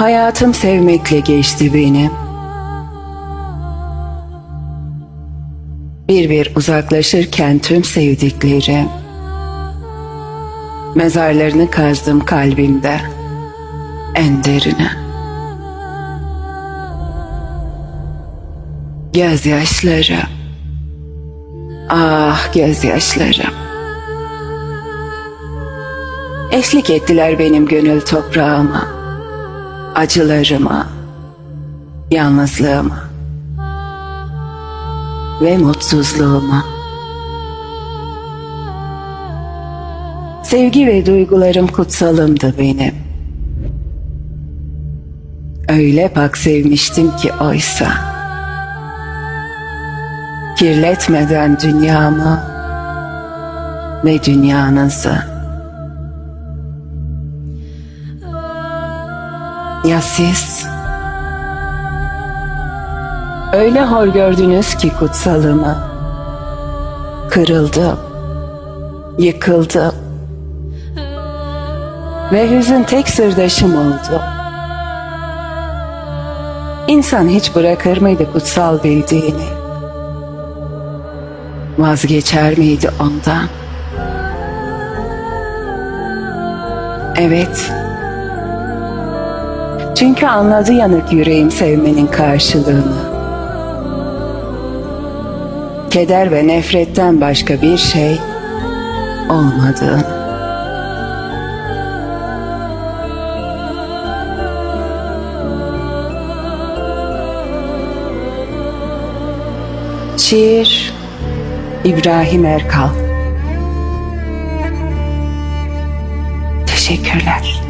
Hayatım sevmekle geçti benim. Bir bir uzaklaşırken tüm sevdiklerim. Mezarlarını kazdım kalbimde. En derine. Gözyaşları. Ah gözyaşlarım. Eşlik ettiler benim gönül toprağıma, acılarıma, yalnızlığıma ve mutsuzluğuma. Sevgi ve duygularım kutsalımdı benim. Öyle bak sevmiştim ki oysa. Kirletmeden dünyamı ve dünyanızı. Ya siz? Öyle hor gördünüz ki kutsalımı. Kırıldım, yıkıldım. Ve hüzün tek sırdaşım oldu. İnsan hiç bırakır mıydı kutsal bildiğini? Vazgeçer miydi ondan? Evet. Çünkü anladı yanık yüreğim sevmenin karşılığını. Keder ve nefretten başka bir şey olmadığını. Şiir İbrahim Erkal Teşekkürler.